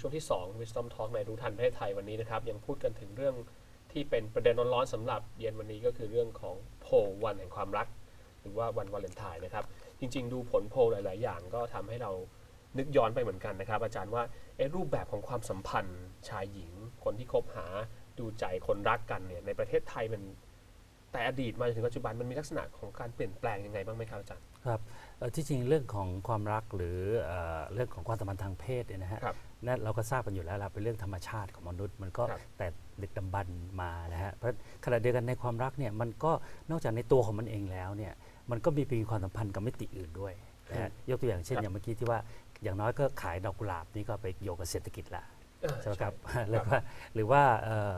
ช่วงที่ 2 Wisdom Talk ในรู้ทันประเทศไทยวันนี้นะครับยังพูดกันถึงเรื่องที่เป็นประเด็นร้อนๆสำหรับเย็นวันนี้ก็คือเรื่องของโพลวันแห่งความรัก หรือว่าวันวาเลนไทน์นะครับ จริงๆ ดูผลโพลหลาย ๆ อย่างก็ทำให้เรานึกย้อนไปเหมือนกันนะครับ อาจารย์ว่าเอ๊ะรูปแบบของความสัมพันธ์ชายหญิง คนที่คบหาดูใจคนรักกันเนี่ยในประเทศไทยมันแต่อดีตมาจนถึงปัจจุบันมันมีลักษณะของการเปลี่ยนแปลงยังไงบ้างไหมครับอาจารย์ครับเอ่อที่จริงเรื่องของความรักหรือเอ่อเรื่องของความสัมพันธ์ทางเพศเนี่ยนะฮะครับ นั่นเราก็ทราบกันอยู่แล้วละเป็นเรื่องธรรมชาติของมนุษย์ มันก็ครับแต่ดึกดำบรรพ์มานะฮะเพราะขณะเดียวกันในความรักเนี่ยมันก็นอกจากในตัวของมันเองแล้วเนี่ยมันก็มีมีความสัมพันธ์กับมิติอื่นด้วยนะฮะยกตัวอย่างเช่นครับอย่างเมื่อกี้ที่ว่าอย่างน้อยก็ขายดอกกุหลาบนี่ก็ไปโยงกับเศรษฐกิจละเออใช่ไหมครับใช่แล้วก็หรือว่าเอ่อ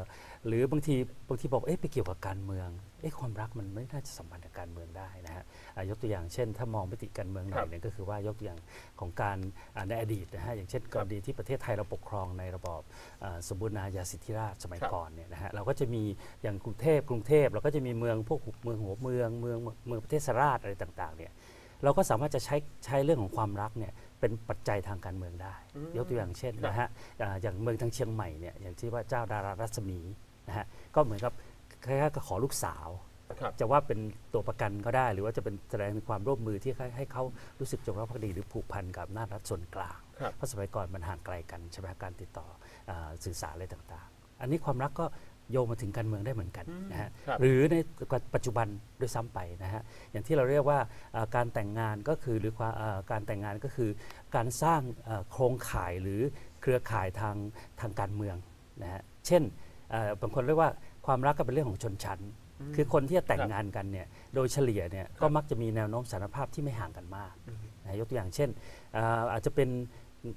หรือบางทีบางทีบอกเอ๊ะไปเกี่ยวกับการเมือง เอ๊ะความรักมันไม่น่าจะสัมพันธ์กับการเมืองได้นะฮะอะยกตัวอย่างเช่น ถ้ามองมิติการเมืองหน่อยเนี่ยก็คือว่ายกตัวอย่างของการอ่าในอดีตนะฮะอย่างเช่นกรณีที่ประเทศไทยเราปกครองในระบอบอ่าสมบูรณาญาสิทธิราชย์สมัยครับก่อนเนี่ยนะฮะเราก็จะมีอย่างกรุงเทพกรุงเทพเราก็จะมีเมืองพวกเมืองหัวเมืองเมืองเมืองประเทศสราชอะไรต่างๆเนี่ยเราก็สามารถจะใช้ใช้เรื่องของความรักเนี่ยเป็นปัจจัยทางการเมืองได้อืมยกตัวอย่างเช่นครับนะฮะอ่าอย่างเมืองทางเชียงใหม่เนี่ยอย่างที่ว่าเจ้าดารารัศมีนะฮะก็เหมือนกับ คล้ายๆกับขอลูกสาวครับจะว่าเป็นตัวประกันก็ได้ หรือว่าจะเป็นแสดงถึงความร่วมมือที่ให้ให้เขารู้สึกจงรักภักดีหรือผูกพันกับอำนาจรัฐส่วนกลางครับเพราะสมัยก่อนมันห่างไกลกันใช่ไหมการติดต่ออาสื่อสารอะไรต่างๆ อันนี้ความรักก็โยงมาถึงการเมืองได้เหมือนกันนะฮะครับหรือในปัจจุบันด้วยซ้ำไปนะฮะอย่างที่เราเรียกว่าอ่าการแต่งงานก็คือหรือความอ่าการแต่งงานก็คือ การสร้างเอ่อโครงข่ายหรือเครือข่ายทางทางการเมืองนะฮะเช่นเอ่อบางคนเรียกว่า ความรักก็เป็นเรื่องของชนชั้น คือคนที่จะแต่งครับงานกันเนี่ยโดยเฉลี่ยเนี่ยก็มักจะมีแนวโน้มสารภาพที่ไม่ห่างกันมากนะยกตัวอย่างเช่นอ่าอาจจะเป็น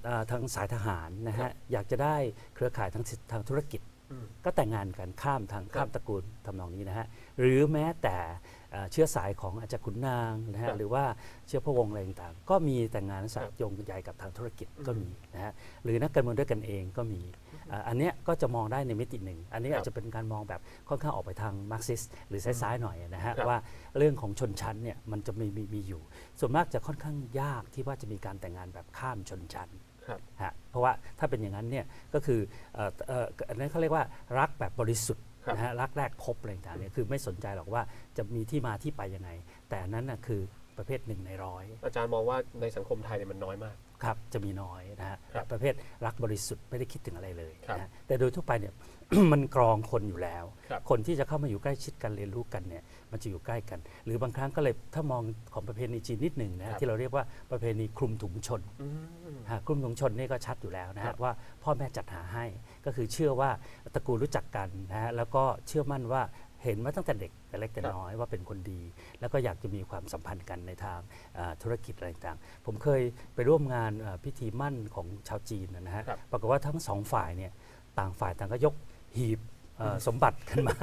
อ่าทางสายทหารนะครัฮะบอยากจะได้เครือข่ายทางสิทางธุรกิจอืมก็แต่งงานกันข้ามทางครับข้ามตระกูลทำนองนี้นะฮะหรือแม้แต่เอ่อเชื้อสายของอาจจะขุนนางนะครัฮะบหรือว่าเชื้อพระวงศ์อะไรต่างๆ ก็มีแต่งงานสาครับยโยงใยกับทางธุรกิจก็อืมมีนะฮะหรือนักการเมืองด้วยกันเองก็มี อ่าอันเนี้ยก็จะมองได้ในมิติหนึ่ง อันนี้ครับอาจจะเป็นการมองแบบค่อนข้างออกไปทางมาร์กซิสหรือซ้ายๆหน่อยนะฮะครับว่าเรื่องของชนชั้นเนี่ยมันจะมีมีมีอยู่ ส่วนมากจะค่อนข้างยากที่ว่าจะมีการแต่งงานแบบข้ามชนชั้นครับฮะเพราะว่าถ้าเป็นอย่างนั้นเนี่ยก็คือเอ่อเอ่ออันนั้นเขาเรียกว่ารักแบบบริสุทธิ์ครับนะฮะรักแรกพบอะไรต่างๆเนี่ยคือไม่สนใจหรอกว่าจะมีที่มาที่ไปยังไง แต่อันนั้นน่ะคือ ประเภทหนึ่งในร้อยอาจารย์มองว่าในสังคมไทยเนี่ยมันน้อยมากครับจะมีน้อยนะฮะครับประเภทรักบริสุทธิ์ไม่ได้คิดถึงอะไรเลยครับนะฮะแต่โดยทั่วไปเนี่ยมันกรองคนอยู่แล้วครับคนที่จะเข้ามาอยู่ใกล้ชิดกันเรียนรู้กันเนี่ยมันจะอยู่ใกล้กัน หรือบางครั้งก็เลยถ้ามองของประเพณีจีนนิดหนึ่งนะครัฮะบที่เราเรียกว่าประเพณีคลุมถุงชนอืมฮะกลุ่มถุงชนนี่ก็ชัดอยู่แล้วนะครัฮะบว่าพ่อแม่จัดหาให้ก็คือเชื่อว่าตระกูลรู้จักกันนะฮะแล้วก็เชื่อมั่นว่า เห็นมาตั้งแต่เด็กแต่เล็กแต่ครับน้อยว่าเป็นคนดี แล้วก็อยากจะมีความสัมพันธ์กันในทางอ่าธุรกิจอะไรต่างๆ ผมเคยไปร่วมงานอ่าพิธีมั่นของชาวจีนนะฮะครับปรากฏว่าทั้งสองฝ่ายเนี่ยต่างฝ่ายต่างก็ยกหีบเอ่ออ สมบัติขึ้นมา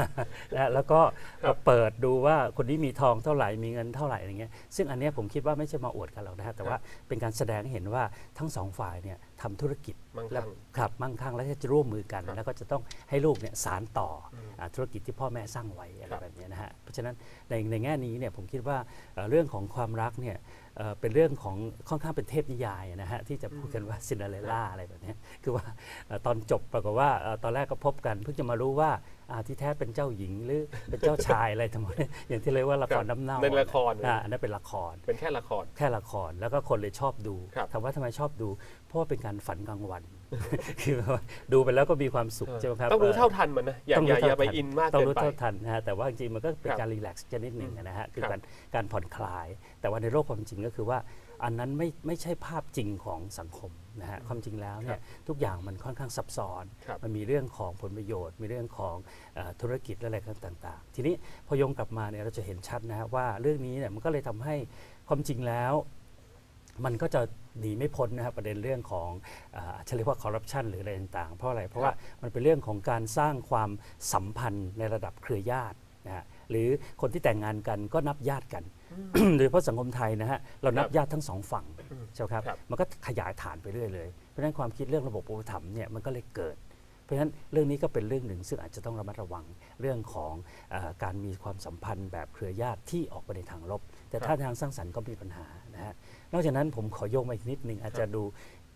นะแล้วก็ครับเปิดดูว่าคนนี้มีทองเท่าไหร่มีเงินเท่าไหร่อะไรเงี้ยซึ่งอันเนี้ยผมคิดว่าไม่ใช่มาอวดกันหรอกนะฮะแต่ว่าเป็นการแสดงให้เห็นว่าทั้งสองฝ่ายเนี่ยทำธุรกิจมั่งและคั่งครับมั่งคั่งแล้วก็จะร่วมมือกันครับแล้วก็จะต้องให้ลูกเนี่ยสารต่ออมอ่าธุรกิจที่พ่อแม่สร้างไว้อะไรครับแบบเนี้ยนะฮะเพราะฉะนั้นในในแง่นี้เนี่ยผมคิดว่าเอ่อเรื่องของความรักเนี่ย เอ่อเป็นเรื่องของค่อนข้างเป็นเทพนิยายนะฮะที่จะพูดกันว่าซินเดอเรลล่าอะไรแบบเนี้ยคือว่าเอ่อตอนจบปรากฏว่าเอ่อตอนแรกก็พบกันเพิ่งจะมารู้ว่าอ่าที่แท้เป็นเจ้าหญิงหรือเป็นเจ้าชายอะไรทั้งหมดเนี่ยอย่างที่เรียกว่าละครน้ำเน่าเป็นละครอ่าอันนั้นเป็นละครเป็นแค่ละครแค่ละครแล้วก็คนเลยชอบดูครับถามว่าทำไมชอบดู เพราะว่าเป็นการฝันกลางวัน คือว่าดูไปแล้วก็มีความสุขใช่ไหมครับต้องรู้เเท่าทันมันนะอย่าต้องอรู้ย่าอย่าไปเท่าทันอินมากต้องเกินรู้ไปเท่าทันนะฮะแต่ว่าจริงๆมันก็เป็นครับการรีแลกซ์ชนิดหนึ่งนะฮะคือครับการการผ่อนคลาย แต่ว่าในโลกความจริงก็คือว่า อันนั้นไม่ไม่ใช่ภาพจริงของสังคมนะฮะความจริงแล้วเนี่ยทุกอย่างมันค่อนข้างซับซ้อนครับมันมีเรื่องของผลประโยชน์ มีเรื่องของเออธุรกิจและอะไรต่างๆ ทีนี้พอโยงกลับมาเนี่ยเราจะเห็นชัดนะฮะว่าเรื่องนี้เนี่ยมันก็เลยทำให้ความจริงแล้ว มันก็จะหนีไม่พ้นนะครับประเด็นเรื่องของอาจะเรียกว่าคอร์รัปชันหรืออะไรต่างๆ เพราะอะไร เพราะว่ามันเป็นเรื่องของการสร้างความสัมพันธ์ในระดับเครือญาตินะฮะหรือคนที่แต่งงานกันก็นับญาติกันโดยเฉพาะสังคมไทยนะฮะเรานับครับญาติทั้งสองฝั่งอืมใช่ไหมครับครับมันก็ขยายฐานไปเรื่อยเลยเพราะฉะนั้นความคิดเรื่องระบบอุปถัมภ์เนี่ยมันก็เลยเกิดเพราะฉะนั้นเรื่องนี้ก็เป็นเรื่องหนึ่ง ซึ่งอาจจะต้องระมัดระวังเรื่องของเออการมีความสัมพันธ์แบบเครือญาติที่ออกไปในทางลบ แต่ครับถ้าทางสร้างสรรค์ก็มีปัญหานะฮะนอกจากนั้นผมขอโยงมาอีกนิดหนึ่งอาจจะดูค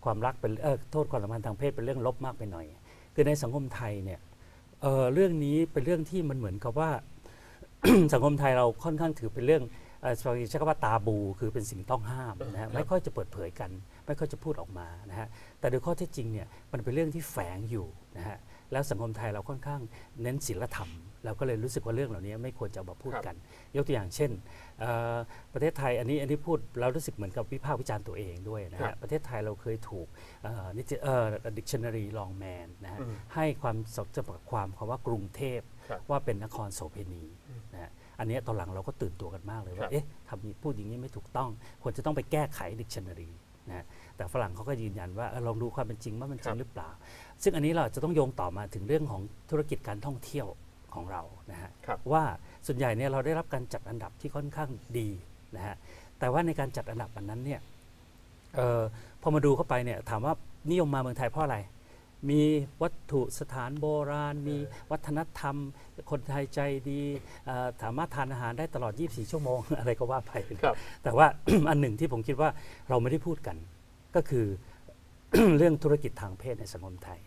ความรักเป็นเออโทษความสัมพันธ์ทางเพศเป็นเรื่องลบมากไปหน่อย คือในสังคมไทยเนี่ยเอ่อเรื่องนี้เป็นเรื่องที่มันเหมือนกับว่า สังคมไทยเราค่อนข้างถือเป็นเรื่องเอ่อใช้คำว่าตาบู คือเป็นสิ่งต้องห้ามนะฮะไม่ค่อยจะเปิดเผยกัน ไม่ค่อยจะพูดออกมานะฮะแต่โดยข้อเท็จจริงเนี่ยมันเป็นเรื่องที่แฝงอยู่นะฮะแล้วสังคมไทยเราค่อนข้างเน้นศีลธรรม เราก็เลยรู้สึกว่าเรื่องเหล่านี้ไม่ควรจะเอามาพูดกัน ยกตัวอย่างเช่นเอ่อประเทศไทยอันนี้อันนี้พูดเรารู้สึกเหมือนกับวิพากษ์วิจารณ์ตัวเองด้วยนะครัฮะบประเทศไทยเราเคยถูกเอ่อนิติเอ่อ dictionary long man นะฮะอืมให้ความสจำกัดความคำว่ากรุงเทพครับว่าเป็นนครโสเภณีนะฮะอันเนี้ยตอนหลังเราก็ตื่นตัวกันมากเลยครัว่าบเอ๊ะทำพูดอย่างนี้ไม่ถูกต้อง ควรจะต้องไปแก้ไข dictionary นะฮะแต่ฝรั่งเขาก็ยืนยันว่าเออลองดูความเป็นจริงว่ามันจริงหรือเปล่า ซึ่งอันนี้เราจะต้องโยงต่อมาถึงเรื่องของธุรกิจการท่องเที่ยว ของเรานะฮะครับว่าส่วนใหญ่เนี่ยเราได้รับการจัดอันดับที่ค่อนข้างดีนะฮะแต่ว่าในการจัดอันดับอันนั้นเนี่ยเออพอมาดูเข้าไปเนี่ยถามว่านิยมมาเมืองไทยเพราะอะไร มีวัตถุสถานโบราณ มีวัฒนธรรม คนไทยใจดีเอ่อสามารถทานอาหารได้ตลอด 24 ชั่วโมง อะไรก็ว่าไปครับแต่ว่าอันหนึ่งที่ผมคิดว่าเราไม่ได้พูดกัน ก็คือเรื่องธุรกิจทางเพศในสังคมไทยค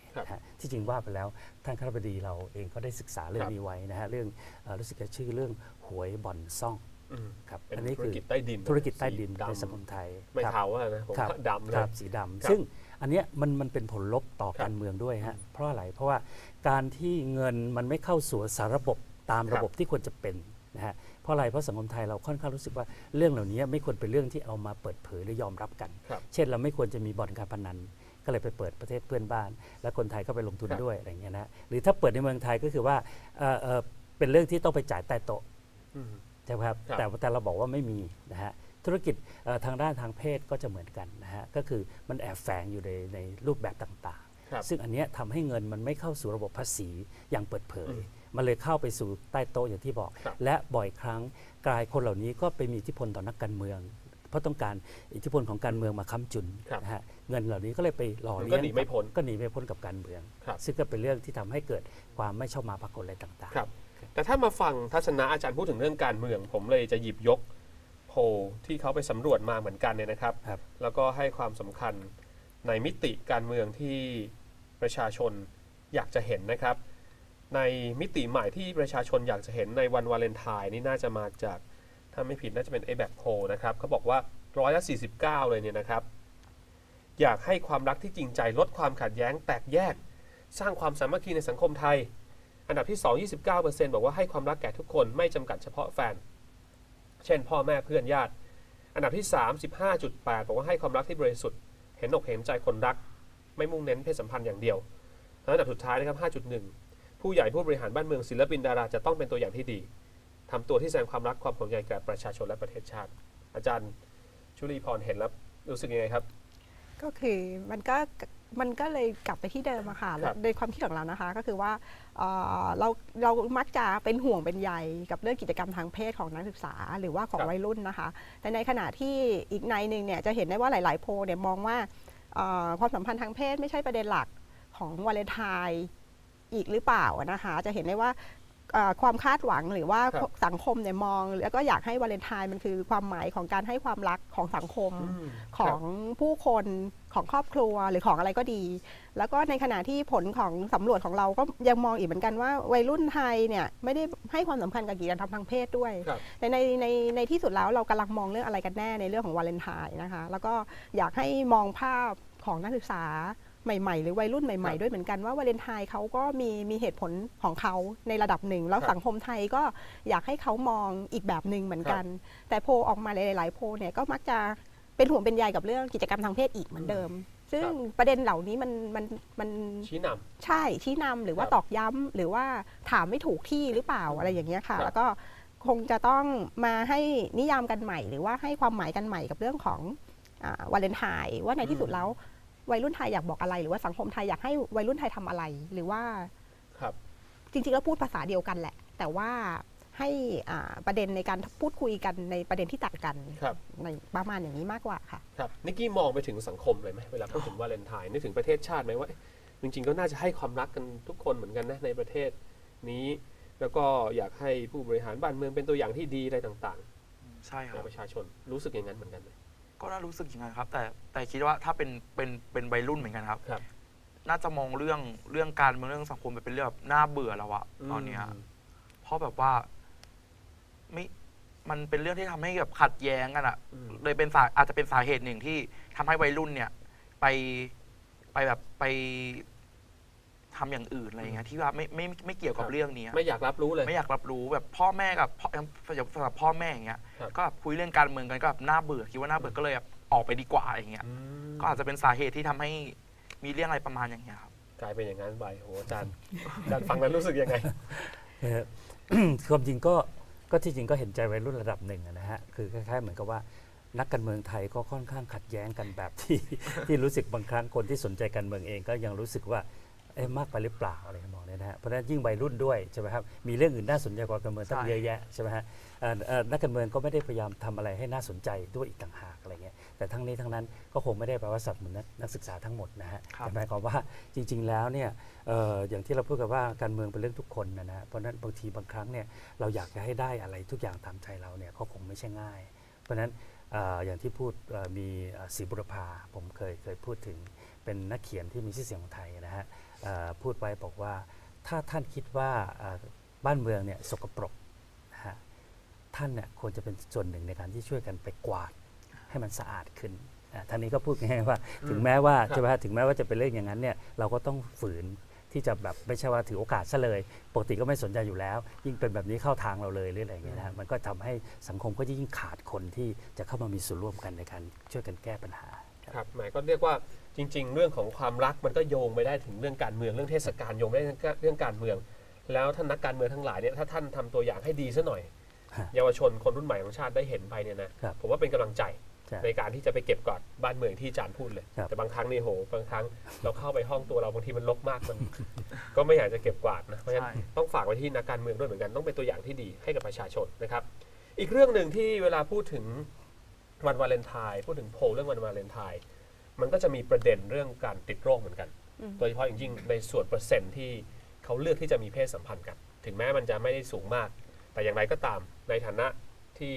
รับนะฮะ ที่จริงว่าไปแล้วท่านข้าราชบดีเราเองก็ได้ศึกษาเรื่อครังบนี้ไว้นะฮะเรื่องเอ่อรู้สึกจะชื่อเรื่องหวยบ่อนซ่องอืมครับเป็นอันนี้ธุรคือกิจใต้ดินธุรกิจใต้ดินสีในดำสังคมไทยไม่ครับเทาอะนะผมครับว่าดำเลครัยบสีดำครับซึ่งอันเนี้ยมันมันเป็นผลลบต่อครับการเมืองด้วยฮะเพราะอะไรเพราะว่าการที่เงินมันไม่เข้าสู่สารระบบตามครับระบบที่ควรจะเป็นนะฮะเพราะอะไรเพราะสังคมไทยเราค่อนข้างรู้สึกว่าเรื่องเหล่านี้ไม่ควรเป็นเรื่องที่เอามาเปิดเผยหรือยอมรับกันครับเช่นเราไม่ควรจะมีบ่อนการพนัน ก็เลยไปเปิดประเทศเพื่อนบ้าน แล้วคนไทยก็ไปลงทุนครับด้วยอะไรเงี้ยนะหรือถ้าเปิดในเมืองไทยก็คือว่าเอ่อเอ่อเป็นเรื่องที่ต้องไปจ่ายใต้โต๊ะอืมใช่ไหมครับครับแต่แต่เราบอกว่าไม่มีนะฮะธุรกิจเอ่อทางด้านทางเพศก็จะเหมือนกันนะฮะก็คือมันแอบแฝงอยู่ในในรูปแบบต่างครับๆซึ่งอันเนี้ยทำให้เงินมันไม่เข้าสู่ระบบภาษีอย่างเปิดเผยอืมมันเลยเข้าไปสู่ใต้โต๊ะอย่างที่บอกครับและบ่อยครั้งกลายคนเหล่านี้ก็ไปมีอิทธิพลต่อนักการเมือง เพราะต้องการอิทธิพลของการเมืองมาค้ำจุนครับนะฮะ เงินเหล่านี้ก็เลยไปหล่อมันเลี้ก็ยงหนีไม่พ้นก็หนีไม่พ้นกับการเมืองครับซึ่งก็เป็นเรื่องที่ทำให้เกิดความไม่ชอบมาพากลอะไรต่างครับแต่ถ้ามาฟังทัศนะอาจารย์พูดถึงเรื่องการเมือง ผมเลยจะหยิบยกโพลที่เขาไปสำรวจมาเหมือนกันเนี่ยนะครับครับแล้วก็ให้ความสำคัญในมิติการเมืองที่ประชาชนอยากจะเห็นนะครับ ในมิติใหม่ที่ประชาชนอยากจะเห็นในวันวาเลนไทน์นี่น่าจะมาจากถ้าไม่ผิดน่าจะเป็น a b a c โพนะครับเขาบอกว่าร้อยละ49 เลยเนี่ยนะครับ อยากให้ความรักที่จริงใจลดความขัดแย้งแตกแยก สร้างความสามัคคีในสังคมไทย อันดับที่ 2 29%บอกว่าให้ความรักแก่ทุกคนไม่จำกัดเฉพาะแฟน เช่น พ่อแม่เพื่อนญาติ อันดับที่ 35.8 บอกว่าให้ความรักที่บริสุทธิ์ เห็นอกเห็นใจคนรัก ไม่มุ่งเน้นเพศสัมพันธ์อย่างเดียว อันดับสุดท้ายนะครับ 5.1 ผู้ใหญ่ผู้บริหารบ้านเมืองศิลปินดาราจะต้องเป็นตัวอย่างที่ดีทำตัวที่แสดงความรักความห่วงใยแก่ประชาชนและประเทศชาติ อาจารย์ชุลีพรเห็นแล้วรู้สึกยังไงครับ ก็คือมันก็มันก็เลยกลับไปที่เดิมอะค่ะครับโดยความคิดของเรานะคะ ก็คือว่าเอ่อเราเรามักจะเป็นห่วงเป็นใยกับเรื่องกิจกรรมทางเพศของนักศึกษา หรือว่าของครับวัยรุ่นนะคะ แต่ในขณะที่อีกในหนึ่งเนี่ยจะเห็นได้ว่าหลาย ๆ โพลเนี่ยมองว่าเอ่อความสัมพันธ์ทางเพศไม่ใช่ประเด็นหลักของวาเลนไทน์อีกหรือเปล่านะคะ จะเห็นได้ว่าเอ่อ ความคาดหวังหรือว่าครับสังคมเนี่ยมอง แล้วก็อยากให้วาเลนไทน์มันคือความหมายของการให้ความรักของสังคมอืมของผู้คนของครอบครัวหรือของอะไรก็ดี แล้วก็ในขณะที่ผลของสำรวจของเราก็ยังมองอีกเหมือนกันว่า วัยรุ่นไทยเนี่ยไม่ได้ให้ความสำคัญกับกิจกรรมทางเพศด้วยครับแต่ในในในที่สุดแล้วเรากำลังมองเรื่องอะไรกันแน่ในเรื่องของวาเลนไทน์นะคะ แล้วก็อยากให้มองภาพของนักศึกษา ใหม่ๆ หรือวัยรุ่นใหม่ครับๆด้วยเหมือนกันว่าวาเลนไทน์เขาก็มีมีเหตุผลของเขาในระดับหนึ่ง แล้วครับสังคมไทยก็อยากให้เขามองอีกแบบหนึ่งเหมือนกัน แต่โพลออกมาหลายๆ โพลเนี่ยก็มักจะเป็นห่วงเป็นใยกับเรื่องกิจกรรมทางเพศอีกเหมือนเดิม ซึ่งครับประเด็นเหล่านี้มันมันมันชี้นใช่ชี้นำหรือว่าครับตอกย้ำหรือว่าถามไม่ถูกที่หรือเปล่าอะไรอย่างเงี้ยค่ะครับแล้วก็คงจะต้องมาให้นิยามกันใหม่ หรือว่าให้ความหมายกันใหม่กับเรื่องของอาวาเลนไทน์ว่าในที่สุดแล้ว วัยรุ่นไทยอยากบอกอะไร หรือว่าสังคมไทยอยากให้วัยรุ่นไทยทำอะไร หรือว่าำครับจริงๆแล้วพูดภาษาเดียวกันแหละ แต่ว่าให้อ่าประเด็นในการพูดคุยกันในประเด็นที่ต่างกันครับในประมาณอย่างนี้มากกว่าค่ะครับนิกกี้มองไปถึงสังคมเลยไหมเวลาพูดถึงวาเลนไทน์นึกถึงประเทศชาติไหมว่าเอ๊ะจริงๆก็น่าจะให้ความรักกันทุกคนเหมือนกันนะในประเทศนี้ แล้วก็อยากให้ผู้บริหารบ้านเมืองเป็นตัวอย่างที่ดีอะไรต่างใช่ๆคให้รับประชาชนรู้สึกอย่างนั้นเหมือนกันไหม ก็น่ารู้สึกอย่างนั้นครับ แต่แต่คิดว่าถ้าเป็นเป็นเป็นวัยรุ่นเหมือนกันครับ ครับ น่าจะมองเรื่องเรื่องการเมืองเรื่องสังคมเป็นเรื่องแบบน่าเบื่อแล้วอะตอนเนี้ยมเพราะแบบว่าไม่มันเป็นเรื่องที่ทำให้แบบขัดแย้งกันอะอืม เลยเป็นสาอาจจะเป็นสาเหตุหนึ่งที่ทำให้วัยรุ่นเนี่ย ไปไปแบบไป ทำอย่างอื่นอะไรอย่างเงี้ยที่ว่าไม่ไม่ไม่เกี่ยวกับเรื่องนี้ไม่อยากรับรู้เลยไม่อยากรับรู้แบบพ่อแม่กับพ่อสำหรับพ่อแม่อย่างเงี้ยครับก็แบบคุยเรื่องการเมืองกันก็แบบน่าเบื่อคิดว่าน่าเบื่อก็เลยแบบออกไปดีกว่าอย่างเงี้ยอืมก็อาจจะเป็นสาเหตุที่ทำให้มีเรื่องอะไรประมาณอย่างเงี้ยครับกลายเป็นอย่างนั้นไปโหอาจารย์อาจารย์ฟังแล้วรู้สึกยังไงเอ่อความจริงก็ก็ที่จริงก็เห็นใจวัยรุ่นระดับหนึ่งอะนะฮะคือคล้ายๆเหมือนกับว่านักการเมืองไทยก็ค่อนข้างขัดแย้งกันแบบที่ที่รู้สึกบางครั้งคนที่สนใจการเมืองเองก็ยังรู้สึกว่าเอ๊ะ มากไปหรือเปล่าอะไรทำนองเนี้นะฮะเพราะฉะนั้นยิ่งวัยรุ่นด้วยใช่ไหมครับมีเรื่องอื่นน่าสนใจกว่าการเมืองตั้งใช่เยอะแยะใช่ไหมฮะเอ่อเอ่อนักการเมืองก็ไม่ได้พยายามทำอะไรให้น่าสนใจด้วยอีกต่างหากอะไรเงี้ยแต่ทั้งนี้ทั้งนั้นก็คงไม่ได้แปลว่าสับเหมือนนักนักศึกษาทั้งหมดนะฮะครับแต่หมายความว่าจริง ๆ แล้วเนี่ยเอ่ออย่างที่เราพูดกันว่าการเมืองเป็นเรื่องทุกคนนะนะฮะเพราะฉะนั้นบางทีบางครั้งเนี่ยเราอยากจะให้ได้อะไรทุกอย่างตามใจเราเนี่ยก็คงไม่ใช่ง่าย เพราะฉะนั้นเอ่ออย่างที่พูดเอ่อมีเอ่อศรีบุรพาผมเคยเคยพูดถึงเป็นนักเขียนที่มีชื่อเสียงของไทยนะฮะเอ่อ พูดไว้บอกว่า ถ้าท่านคิดว่าเอ่อบ้านเมืองเนี่ยสกปรกนะฮะท่านเนี่ยควรจะเป็นส่วนหนึ่งในการที่ช่วยกันไปกวาดให้มันสะอาดขึ้นอะท่านนี้ก็พูดง่ายๆว่า ถึงแม้ว่าครับใช่ไหมฮะถึงแม้ว่าจะเป็นเรื่องอย่างนั้นเนี่ยเราก็ต้องฝืนที่จะแบบไม่ใช่ว่าถือโอกาสซะเลย ปกติก็ไม่สนใจอยู่แล้ว ยิ่งเป็นแบบนี้เข้าทางเราเลยหรืออะไรอย่างเงี้ยนะฮะมันก็ทำให้สังคมก็ยิ่งขาดคนที่จะเข้ามามีส่วนร่วมกันในการช่วยกันแก้ปัญหา ครับหมายก็เรียกว่า จริง ๆ เรื่องของความรักมันก็โยงไปได้ถึงเรื่องการเมืองเรื่องเทศกาลโยงไปได้ถึงเรื่องการเมือง แล้วท่านนักการเมืองทั้งหลายเนี่ยถ้าท่านทำตัวอย่างให้ดีซะหน่อยฮะเยาวชนคนรุ่นใหม่ของชาติได้เห็นไปเนี่ยนะครับผมว่าเป็นกำลังใจใช่ในการที่จะไปเก็บกอดบ้านเมืองที่อาจารย์พูดเลยครับแต่บางครั้งนี่โหบางครั้งเราเข้าไปห้องตัวเราบางทีมันรกมากมัน ก็ไม่อยากจะเก็บกวาดนะเพราะฉะนั้นใช่ต้องฝากไว้ที่นักการเมืองด้วยเหมือนกันต้องเป็นตัวอย่างที่ดีให้กับประชาชนนะครับ อีกเรื่องหนึ่งที่เวลาพูดถึงวันวาเลนไทน์พูดถึงโพลเรื่องวันวาเลนไทน์ มันก็จะมีประเด็นเรื่องการติดโรคเหมือนกันอืมโดยเฉพาะอย่างยิ่งในส่วนเปอร์เซ็นต์ที่เขาเลือกที่จะมีเพศสัมพันธ์กัน ถึงแม้มันจะไม่ได้สูงมาก แต่อย่างไรก็ตามในฐานะที่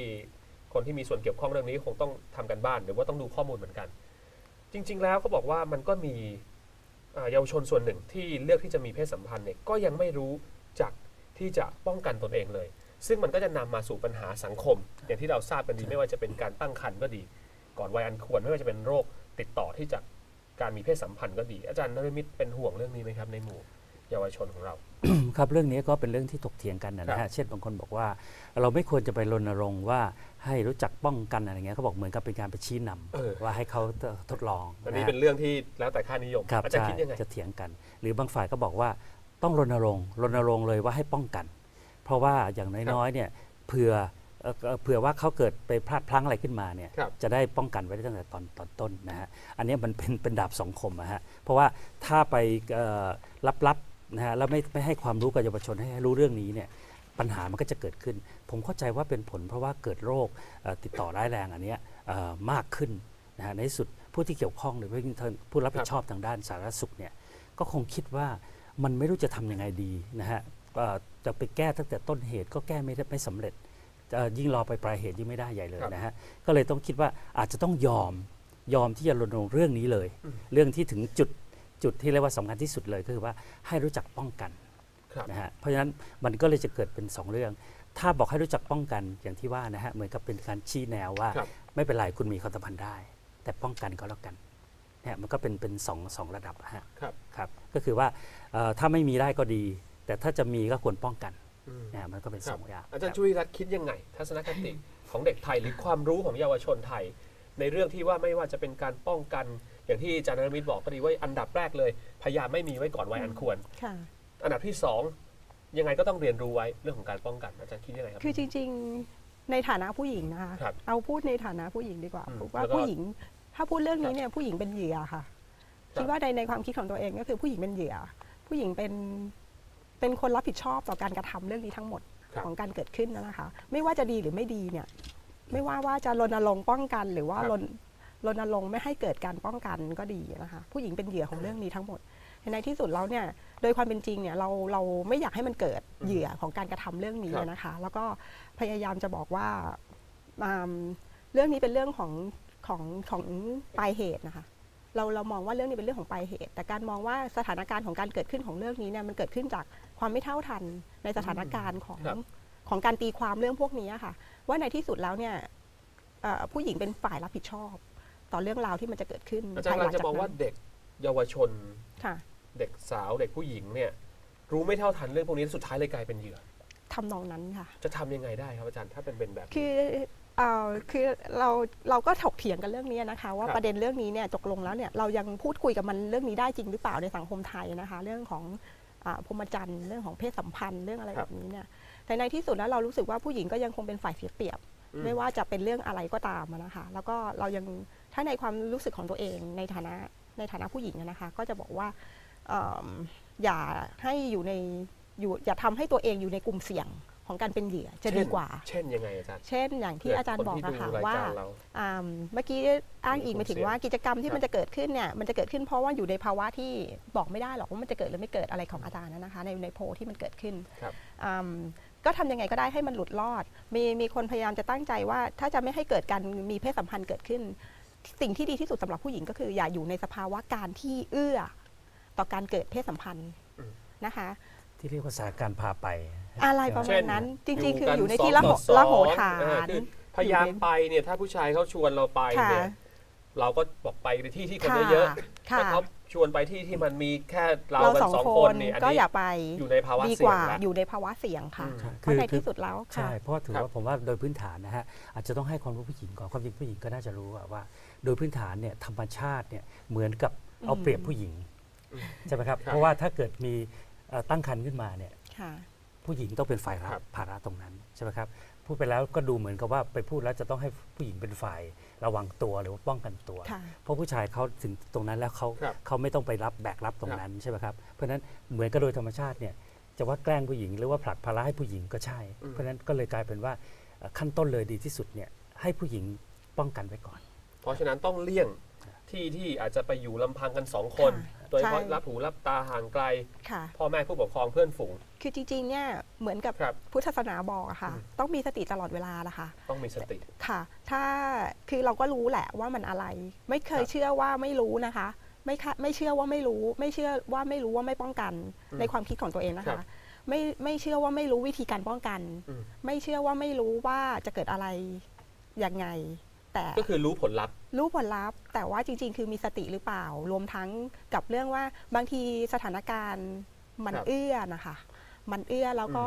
คนที่มีส่วนเกี่ยวข้องเรื่องนี้คงต้องทำกันบ้านหรือว่าต้องดูข้อมูลเหมือนกัน จริง ๆ แล้วเขาบอกว่ามันก็มีเอ่อเยาวชนส่วนหนึ่งที่เลือกที่จะมีเพศสัมพันธ์เนี่ยก็ยังไม่รู้จักที่จะป้องกันตนเองเลย ซึ่งมันก็จะนำมาสู่ปัญหาสังคม อย่างที่เราทราบกันดีไม่ว่าจะเป็นการตั้งครรภ์ก็ดี ก่อนวัยอันควรไม่ว่าจะเป็นโรค ติดต่อที่จากการมีเพศสัมพันธ์ก็ดี อาจารย์นรมิตเป็นห่วงเรื่องนี้ไหมครับ ในหมู่เยาวชนของเรา ครับเรื่องนี้ก็เป็นเรื่องที่ถกเถียงกันนะครันะบฮะเช่นบางคนบอกว่า เราไม่ควรจะไปรณรงค์ว่าให้รู้จักป้องกันอะไรเงี้ยเขาบอกเหมือนกับเป็นการไปชี้นำเออว่าให้เขาทดลองอันนี้ะฮะเป็นเรื่องที่แล้วแต่ค่านิยมครับอาจารย์ใช่คิดยังไงจะเถียงกัน หรือบางฝ่ายก็บอกว่าต้องรณรงค์รณรงค์เลยว่าให้ป้องกัน เพราะว่าอย่างน้อยๆเนี่ยเผื่อ เอ่อเอ่อเผื่อว่าเขาเกิดไปพลาดพลั้งอะไรขึ้นมาเนี่ยครับจะได้ป้องกันไว้ได้ตั้งแต่ตอนตอนต้นนะฮะอันนี้มันเป็นเป็นดาบสองคมอะฮะเพราะว่าถ้าไปเอ่อลับๆนะฮะแล้วไม่ไม่ให้ความรู้กับเยาวชนให้รู้เรื่องนี้เนี่ยปัญหามันก็จะเกิดขึ้น ผมเข้าใจว่าเป็นผลเพราะว่าเกิดโรคเอ่อติดต่อร้ายแรงอันเนี้ยเอ่อมากขึ้นนะฮะในที่สุดผู้ที่เกี่ยวข้องหรือผู้รับผิดชอบทางด้านสาธารณสุขเนี่ยก็คงคิดว่ามันไม่รู้จะทำยังไงดีนะฮะเอ่อจะไปแก้ตั้งแต่ต้นเหตุก็แก้ไม่ได้ไม่สำเร็จเอ่อ ยิ่งรอไปปลายเหตุยิ่งไม่ได้ใหญ่เลยครับนะฮะก็เลยต้องคิดว่าอาจจะต้องยอมยอมที่จะรณรงค์เรื่องนี้เลย เรื่องที่ถึงจุดจุดที่เรียกว่าสำคัญที่สุดเลยก็คือว่าให้รู้จักป้องกันครับนะฮะเพราะฉะนั้นมันก็เลยจะเกิดเป็นสองเรื่อง ถ้าบอกให้รู้จักป้องกันอย่างที่ว่านะฮะเหมือนกับเป็นการชี้แนวว่าครับไม่เป็นไรคุณมีความสัมพันธ์ได้ แต่ป้องกันก็แล้วกันเนี่ยมันก็เป็นเป็นสองสองระดับอะฮะครับครับก็คือว่าเอ่อถ้าไม่มีได้ก็ดี แต่ถ้าจะมีก็ควรป้องกันอืม นะฮะมันก็เป็นคสรัอบงอย่างอาจารย์คบจุวิรัตน์คิดยังไง ทัศนคติของเด็กไทยหรือความรู้ของเยาวชนไทย ในเรื่องที่ว่าไม่ว่าจะเป็นการป้องกันอย่างที่อาจารย์นรมิตบอกก็ดีว่าอันดับแรกเลย พยายามไม่มีไว้ก่อนวัยอันควรค่ะอันดับที่สองยังไงก็ต้องเรียนรู้ไว้เรื่องของการป้องกันอาจารย์คิดยังไงครับคือจริง ๆในฐานะผู้หญิงนะคะครับเอาพูดในฐานะผู้หญิงดีกว่าอืมบอกว่าแล้วก็ผู้หญิง ถ้าพูดเรื่องนี้เนี่ยผู้หญิงเป็นเหยื่อค่ะครับคิดว่าในในความคิดของตัวเองก็คือผู้หญิงเป็นเหยื่อ ผู้หญิงเป็น เป็นคนรับผิดชอบต่อการกระทำเรื่องนี้ทั้งหมดครับของการเกิดขึ้นนะคะ ไม่ว่าจะดีหรือไม่ดีเนี่ยไม่ว่าว่าจะรณรงค์ป้องกันหรือว่าครับรณรณรงค์ไม่ให้เกิดการป้องกันก็ดีนะคะ ผู้หญิงเป็นเหยื่อของเรื่องนี้ทั้งหมด ในที่สุดแล้วเนี่ยโดยความเป็นจริงเนี่ยเราเราไม่อยากให้มันเกิดเหยื่อของการกระทำเรื่องนี้ครับนะคะ แล้วก็พยายามจะบอกว่าอืมเรื่องนี้เป็นเรื่องของของของปลายเหตุนะคะเราเรามองว่าเรื่องนี้เป็นเรื่องของปลายเหตุ แต่การมองว่าสถานการณ์ของการเกิดขึ้นของเรื่องนี้เนี่ยมันเกิดขึ้นจาก ความไม่เท่าทันในสถานการณ์ของครับของการตีความเรื่องพวกนี้ค่ะ ว่าในที่สุดแล้วเนี่ยเอ่อผู้หญิงเป็นฝ่ายรับผิดชอบ ต่อเรื่องราวที่มันจะเกิดขึ้นอาจารย์กำลังจะมองว่าภยหลัเด็กเยาวชนค่ะเด็กสาวเด็กผู้หญิงเนี่ย รู้ไม่เท่าทันเรื่องพวกนี้สุดท้ายเลยกลายเป็นเหยื่อทำนองนั้นค่ะ จะทำยังไงได้ครับอาจารย์ถ้าเป็นเป็นแบบนี้คือเอ่อคือเราเราก็ถกเถียงกันเรื่องนี้นะคะ ว่าครับประเด็นเรื่องนี้เนี่ยตกลงแล้วเนี่ยเรายังพูดคุยกับมันเรื่องนี้ได้จริงหรือเปล่าในสังคมไทยนะคะ เรื่องของอา พรหมจรรย์เรื่องของเพศสัมพันธ์เรื่องอะไรครัแบบบนี้เนี่ยแต่ในที่สุดแล้วเรารู้สึกว่าผู้หญิงก็ยังคงเป็นฝ่ายเสียเปรียบอืมไม่ว่าจะเป็นเรื่องอะไรก็ตามอะนะคะ แล้วก็เรายังถ้าในความรู้สึกของตัวเองในฐานะในฐานะผู้หญิงอะนะคะ ก็จะบอกว่าเอิ่มอย่าให้อยู่ในอยู่อย่าทำให้ตัวเองอยู่ในกลุ่มเสี่ยง ของการเป็นเหยื่อจะดีกว่า เช่นยังไงอาจารย์ เช่นอย่างที่อาจารย์บอกเผื่นะคคะนที่ดูรยว่าการเราอ่าเมื่อกี้อ้างอิงไปถึงว่ากิจกรรมที่มันจะเกิดขึ้นเนี่ยมันจะเกิดขึ้นเพราะว่าอยู่ในภาวะที่บอกไม่ได้หรอกว่ามันจะเกิดหรือไม่เกิดอะไรของอาจารย์นะคะ ในในโพลที่มันเกิดขึ้นครับอืมก็ทำยังไงก็ได้ให้มันหลุดรอด มีมีคนพยายามจะตั้งใจว่า ถ้าจะไม่ให้เกิดการมีเพศสัมพันธ์เกิดขึ้น สิ่งที่ดีที่สุดสำหรับผู้หญิงก็คือ อย่าอยู่ในสภาวะการที่เอื้อ ต่อการเกิดเพศสัมพันธ์อืมนะคะ ที่เรียกว่าสถานการณ์พาไป อะไรประเช่มาณนนั้น จริงๆ คือกันอยู่ในสงที่ละโหต่อสองละโหฐาอ่นคือพยายามไปเนี่ยถ้าผู้ชายเขาชวนเราไปค่ะเนี่ยเราก็บอกไปในที่ที่คนค่ะเยอะๆค่ะถ้าเขาชวนไปที่ที่มันมีแค่เราเรากันสองสองคคนนเนี่ยอันก็นี้อย่าไปอยู่ในภาวะดีเสี่กยงว่าแล้วอยู่ในภาวะเสี่ยงค่ะอืมเพราะในที่สุดแล้วใช่ค่ะเพราะถือครับว่าผมว่าโดยพื้นฐานนะฮะอาจจะต้องให้ความรู้ผู้หญิงก่อนความจริงผู้หญิงก็น่าจะรู้อะว่า โดยพื้นฐานเนี่ยธรรมชาติเนี่ยเหมือนกับเอาอืมเปรียบผู้หญิงอืมใช่ไหมครับครับเพราะว่าถ้าเกิดมีเอ่อ ตั้งครรภ์ขึ้นมาเนี่ยค่ะผู้หญิงต้องเป็นฝ่ายรัครับบภาระตรงนั้นใช่ไหมครับพูดไปแล้วก็ดูเหมือนกับว่าไปพูดแล้วจะต้องให้ผู้หญิงเป็นฝ่ายระวังตัวหรือว่าป้องกันตัวค่ะเพราะผู้ชายเขาถึงตรงนั้นแล้วเขาครับเขาไม่ต้องไปรับแบกรับตรงนั้นใช่ไหมครับเพราะฉะนั้นเหมือนกับโดยธรรมชาติเนี่ยจะว่าแกล้งผู้หญิงหรือว่าผลักภาระให้ผู้หญิงก็ใช่อืมเพราะฉะนั้นก็เลยกลายเป็นว่าเอ่อขั้นต้นเลยดีที่สุดเนี่ยให้ผู้หญิงป้องกันไว้ก่อน เพราะฉะนั้นต้องเลี่ยง ที่ที่อาจจะไปอยู่ลำพังกันสองคนค่ะโดยเฉพาะใช่รับหูรับตาห่างไกลค่ะพ่อแม่ผู้ปกครองเพื่อนฝูง คือจริงๆเนี่ยเหมือนกับครับพุทธศาสนาบอกอะค่ะอืมต้องมีสติตลอดเวลานะคะ ต้องมีสติ ค่ะ ถ้าคือเราก็รู้แหละว่ามันอะไร ไม่เคยครับเชื่อว่าไม่รู้นะคะ ไม่ค่ะไม่เชื่อว่าไม่รู้ ไม่เชื่อว่าไม่รู้ว่าไม่ป้องกันอืมในความคิดของตัวเองนะครัคะบไม่ไม่เชื่อว่าไม่รู้วิธีการป้องกันอืมไม่เชื่อว่าไม่รู้ว่าจะเกิดอะไรยังไง แต่ก็คือรู้ผลลัพธ์รู้ผลลัพธ์ แต่ว่าจริง ๆ คือมีสติหรือเปล่า รวมทั้งกับเรื่องว่าบางทีสถานการณ์มันครับเอื้อนะคะ มันเอื้อแล้วก็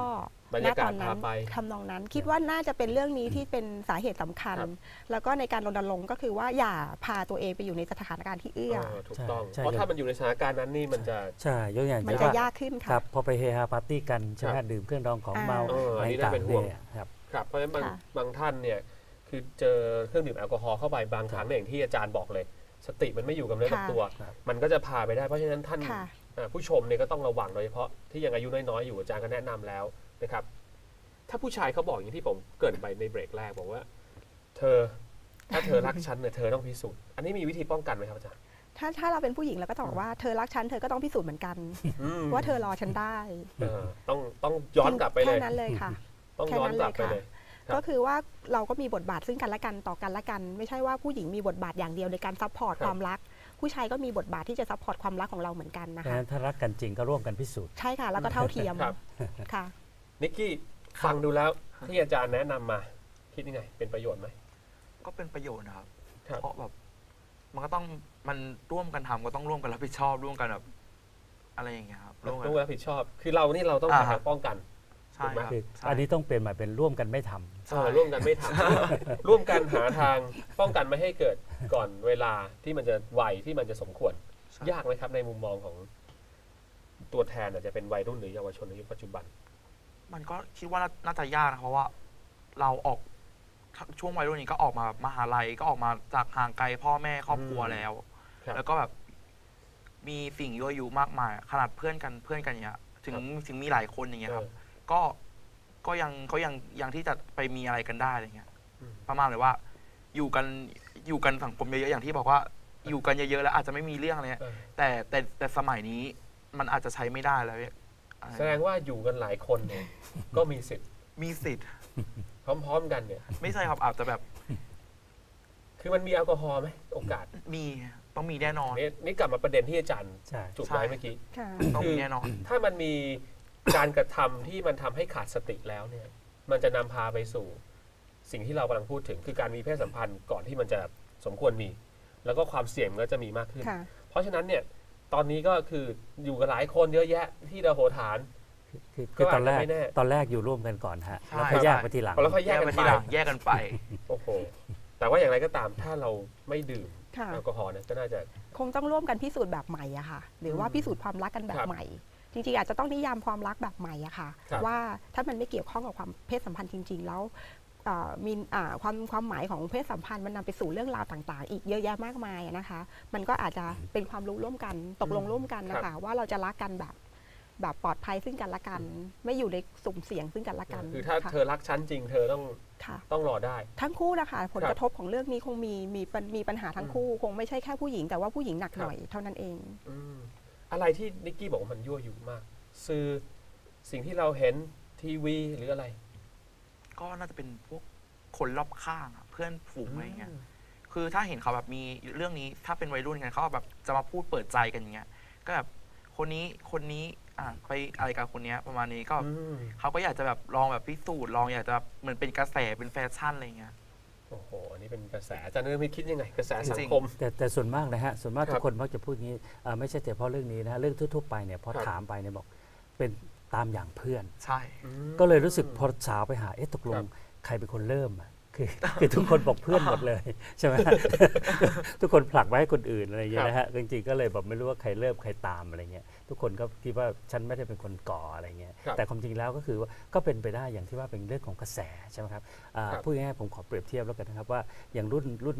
บรรยากาศณตอนนั้พานไปทำนองนั้น คิดว่าน่าจะเป็นเรื่องนี้ที่เป็นสาเหตุสำคัญครับแล้วก็ในการรณรงค์ก็คือว่าอย่าพาตัวเองไปอยู่ในสถานการณ์ที่เอื้อเออถูกต้องใช่เพราะถ้ามันอยู่ในสถานการณ์นั้นนี่มันจะใช่ยกอย่างมันเช่นจะว่ยากขึ้นคค่ะรับพอไปเฮฮาปาร์ตี้กันใช่ไหมครับดื่มเครื่องดองของอ่าเมาเอออัอะไรนนี้น่าต่างเป็นห่วงเนี่ยครับครับเพราะฉะนั้นบางค่ะบางท่านเนี่ย คือเจอเครื่องดื่มแอลกอฮอล์เข้าไปบางครั้งเนี่ยอย่างที่อาจารย์บอกเลย สติมันไม่อยู่กับเนื้อกับค่ะตัวครับมันก็จะพาไปได้เพราะฉะนั้นท่านค่ะอ่าผู้ชมเนี่ยก็ต้องระวังโดยเฉพาะที่ยังอายุน้อยๆอยู่อาจารย์ก็แนะนำแล้วนะครับ ถ้าผู้ชายเขาบอกอย่างที่ผมเกรินไปในเบรกแรกบอกว่า เธอถ้าเธอรักฉันเนี่ยเธอต้องพิสูจน์อันนี้มีวิธีป้องกันไหมครับอาจารย์ถ้าถ้าเราเป็นผู้หญิงเราก็ต้องบอกว่าเธอรักฉันเธอก็ต้องพิสูจน์เหมือนกันอืมว่าเธอรอฉันได้เออต้องต้องย้อนกลับไปเลยแค่นั้นเลยค่ะต้องย้อนกลับไปเลยครับ ก็คือว่าเราก็มีบทบาทซึ่งกันและกันต่อกันและกัน ไม่ใช่ว่าผู้หญิงมีบทบาทอย่างเดียวในการซัพพอร์ตครับความรัก ผู้ชายก็มีบทบาทที่จะซัพพอร์ตความรักของเราเหมือนกันเพนะราะฉะคะนั้นถ้ารักกันจริงก็ร่วมกันพิสูจน์ใช่ค่ะแล้วก็เท่าเทียมครับค่ะนิกกี้ฟังดูแล้วที่อาจารย์แนะนำมาคิดยังไงเป็นประโยชน์ไหมก็เป็นประโยชน์นะครับครับเพราะแบบมันก็ต้องมันร่วมกันทำก็ต้องร่วมกันรับผิดชอบร่วมกันแบบอะไรอย่างเงี้ยครับร่วมกัต้นองรับผิดชอบ คือเรานี่เราต้องอ่าหาทางป้องกันใช่ครับคือใช่อันนี้ต้องเปลี่ยนใหม่เป็นร่วมกันไม่ทำใช่ เออร่วมกันไม่ทำร่วมกันหาทางป้องกันไม่ให้เกิดก่อนเวลาที่มันจะไวที่มันจะสมควรใช่ยากไหมครับในมุมมองของตัวแทนอาจจะเป็นวัยรุ่นหรือเยาวชนในยุคปัจจุบัน มันก็คิดว่าน่าน่าจะยากนะเพราะว่า เราออกช่วงวัยรุ่นนี้ก็ออกมาแบบมหาลัยก็ออกมาจากห่างไกลพ่อแม่ครอบครัวอืมแล้วครับแล้วก็แบบมีสิ่งยั่วยุมากมาย ขนาดเพื่อนกันเพื่อนกันอย่างเงี้ยถึงครับถึงมีหลายคนอย่างเงี้ยครับเออก็ ก็ยังก็ยังยังที่จะไปมีอะไรกันได้อะไรเงี้ยอืมประมาณเลยว่า อยู่กันอยู่กันสังคมเยอะๆอย่างที่บอกว่า อยู่กันเยอะๆแล้วอาจจะไม่มีเรื่องอะไรเงี้ยเออแต่แต่แต่สมัยนี้มันอาจจะใช้ไม่ได้แล้วอะไรแสดงว่าอยู่กันหลายคนเนี่ยก็มีสิทธิ์มีสิทธิ์พร้อม ๆ กันเนี่ย ไม่ใช่ครับอาจจะแบบ คือมันมีแอลกอฮอล์ไหมโอกาสมีต้องมีแน่นอนนี่นี่กลับมาประเด็นที่อาจารย์ใช่จุดใช่ไว้เมื่อกี้ค่ะต้องคือมีแน่นอน ถ้ามันมี การกระทำที่มันทำให้ขาดสติแล้วเนี่ย มันจะนำพาไปสู่ สิ่งที่เรากำลังพูดถึง คือการมีเพศสัมพันธ์ก่อนที่มันจะสมควรมี แล้วก็ความเสี่ยงมันก็จะมีมากขึ้นค่ะเพราะฉะนั้นเนี่ยตอนนี้ก็คืออยู่กับหลายคนเยอะแยะที่ระโหฐานคือก็คือตอนแรกอาจจะไม่แน่ตอนแรกอยู่ร่วมกันก่อนฮะใช่แล้วก็แยกใช่ไปทีหลังแล้วค่อยแยแยกกกักันนไปทีหลังแยกกันไปโอ้โหแต่ว่าอย่างไรก็ตามถ้าเราไม่ดื่มค่ะแอลกอฮอล์เนี่ยก็น่าจะคงต้องร่วมกันพิสูจน์แบบใหม่อะค่ะ หรือว่าอืมพิสูจน์ความรักกันแบครับบใหม่ จริงๆอาจจะต้องนิยามความรักแบบใหม่อะค่ะ ครับว่าถ้ามันไม่เกี่ยวข้องกับความเพศสัมพันธ์จริง ๆ แล้วเอ่อมีอ่าความความหมายของเพศสัมพันธ์มันนำไปสู่เรื่องราวต่าง ๆ อีกเยอะแยะมากมายอะนะคะ มันก็อาจจะเป็นความรู้ร่วมกันตกลงร่วมกันนะครัคะบ ว่าเราจะรักกันแบบแบบปลอดภัยซึ่งกันและกัน ไม่อยู่ในสุ่มเสี่ยงซึ่งกันและกันคือถ้าค่ะเธอรักฉันจริง เธอต้องค่ะ ต้องรอได้ ทั้งคู่นะคะผลครับกระทบของเรื่องนี้คงมีมีปัญมีปัญหาทั้งคู่ คงไม่ใช่แค่ผู้หญิงแต่ว่าผู้หญิงหนักครับ หน่อยเท่านั้นเอง อืม อะไรที่นิกกี้บอกว่ามันยั่วยุมาก สื่อสิ่งที่เราเห็นทีวีหรืออะไร ก็น่าจะเป็นพวกคนรอบข้างอะเพื่อนฝูงอะไรเงี้ยคือถ้าเห็นเขาแบบมีเรื่องนี้ถ้าเป็นวัยรุ่นกันเขาแบบจะมาพูดเปิดใจกันอย่างเงี้ยก็แบบคนนี้คนนี้อะไปอะไรกับคนเนี้ยประมาณนี้ก็อืมเขาก็อยากจะแบบลองแบบพิสูจน์ลองอยากจะแบบเหมือนเป็นกระแสเป็นแฟชั่นอะไรเงี้ย โอ้โหอันนี้เป็นกระแสอาจารย์เนรมิตคิดยังไง กระแสสังคม แต่แต่ส่วนมากนะฮะ ส่วนมากครับทุกคนมักจะพูดงี้อ่าไม่ใช่แต่เพราะเรื่องนี้นะฮะ เรื่องทั่วๆไปเนี่ยพอครับถามไปเนี่ยบอกเป็นตามอย่างเพื่อน ใช่อืมก็เลยรู้สึกพอสาวไปหา เอ๊ะตกลครังบใครเป็นคนเริ่มอะ คือคือทุกคนบอกเพื่อนหมดเลยใช่ไหมทุกคนผลักไว้ให้คนอื่นอะไรอย่างเงี้ยนะฮะจริงๆก็เลยแบบไม่รู้ว่าใครเริ่มใครตามอะไรเงี้ยทุกคนก็คิดว่าฉันไม่ได้เป็นคนก่ออะไรเงี้ยครับแต่ความจริงแล้วก็คือว่าก็เป็นไปได้อย่างที่ว่าเป็นเรื่องของกระแสใช่ไหมครับอ่าครับพูดง่ายๆผมขอเปรียบเทียบแล้วกันนะครับว่าอย่างรุ่นรุ่น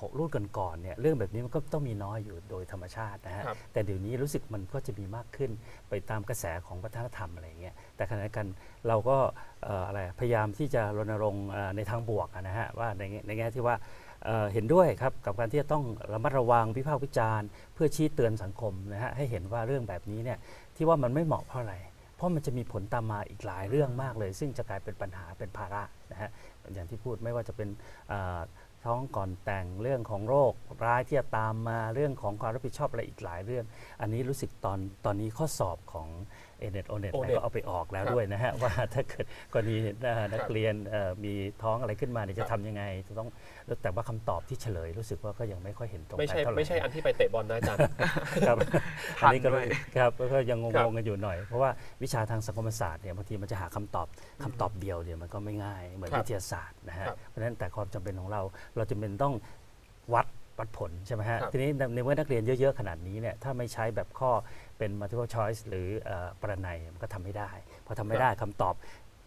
ผมรุ่นก่อนๆเนี่ยเรื่องแบบนี้มันก็ต้องมีน้อยอยู่โดยธรรมชาตินะฮะครับแต่เดี๋ยวนี้รู้สึกมันก็จะมีมากขึ้นไปตามกระแสของวัฒนธรรมอะไรอย่างเงี้ยแต่ขณะเดียวกันเราก็เอ่ออะไรพยายามที่จะรณรงค์เอ่อในทางบวกอะนะฮะว่าในแง่ในแง่ที่ว่าเอ่อเห็นด้วยครับกับการที่จะต้องระมัดระวังวิพากษ์วิจารณ์ เพื่อชี้เตือนสังคมนะฮะให้เห็นว่าเรื่องแบบนี้เนี่ยที่ว่ามันไม่เหมาะเพราะอะไรเพราะมันจะมีผลตามมาอีกหลายเรื่องมากเลย ซึ่งจะกลายเป็นปัญหาเป็นภาระนะฮะอย่างที่พูดไม่ว่าจะเป็นเอ่อ ท้องก่อนแต่งเรื่องของโรคร้ายที่จะตามมาเรื่องของความรับผิดชอบอะไรอีกหลายเรื่อง อันนี้รู้สึกตอนตอนนี้ข้อสอบของ เอเน็ตโอเน็ต O-net ก็เอาไปออกแล้วครับด้วยนะฮะ ว่าถ้าเกิดกรณีเอ่อนัคกรับเรียนเอ่อมีท้องอะไรขึ้นมาเนี่ยครัจะบทำยังไงจะต้องแต่ว่าคำตอบที่เฉลยรู้สึกว่าก็ยังไม่ค่อยเห็นตรงไม่กันใช่เท่าไหร่ไม่ใช่อันที่ไปเตะบอลนะอาจารย์ครับทัอันนนี้ก็ด้วยครับก็ยังงครับงๆกันอยู่หน่อย เพราะว่าวิชาทางสังคมศาสตร์เนี่ยบางทีมันจะหาคำตอบคำตอบเดียวเนี่ยมันก็ไม่ง่ายเหมือนครับวิทยาศาสตร์นะฮะครับเพราะฉะนั้นแต่ความจำเป็นของเราเราจำเป็นต้องวัดวัดผลใช่ไหมฮะครับทีนี้ในในเมื่อนักเรียนเยอะ ๆ ขนาดนี้เนี่ยถ้าไม่ใช้แบบข้อ เป็น multiple choice หรือเอ่อประนัยมันก็ทำไม่ได้ พอทำไม่ได้คำตอบ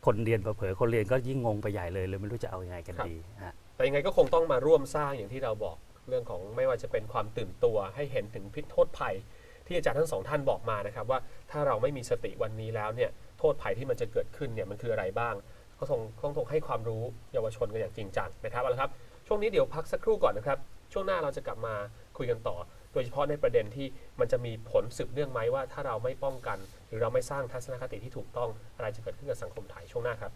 คนเรียนเผลอๆคนเรียนก็ยิ่งงงไปใหญ่เลยเลยไม่รู้จะเอายังไงกันครับดีฮะแต่ยังไงก็คงต้องมาร่วมสร้างอย่างที่เราบอกเรื่องของไม่ว่าจะเป็นความตื่นตัวให้เห็นถึงพิษโทษภัย ที่อาจารย์ทั้งสองท่านบอกมานะครับว่าถ้าเราไม่มีสติวันนี้แล้วเนี่ยโทษภัยที่มันจะเกิดขึ้นเนี่ยมันคืออะไรบ้าง ก็คงต้องคงให้ความรู้เยาวชนกันอย่างจริงจังนะครับเอาละครับช่วงนี้เดี๋ยวพักสักครู่ก่อนนะครับช่วงหน้าเราจะกลับมาคุยกันต่อ โดยเฉพาะในประเด็นที่มันจะมีผลสืบเนื่องไหมว่าถ้าเราไม่ป้องกัน หรือเราไม่สร้างทัศนคติที่ถูกต้องอะไรจะเกิดขึ้นกับสังคมไทยช่วงหน้าครับ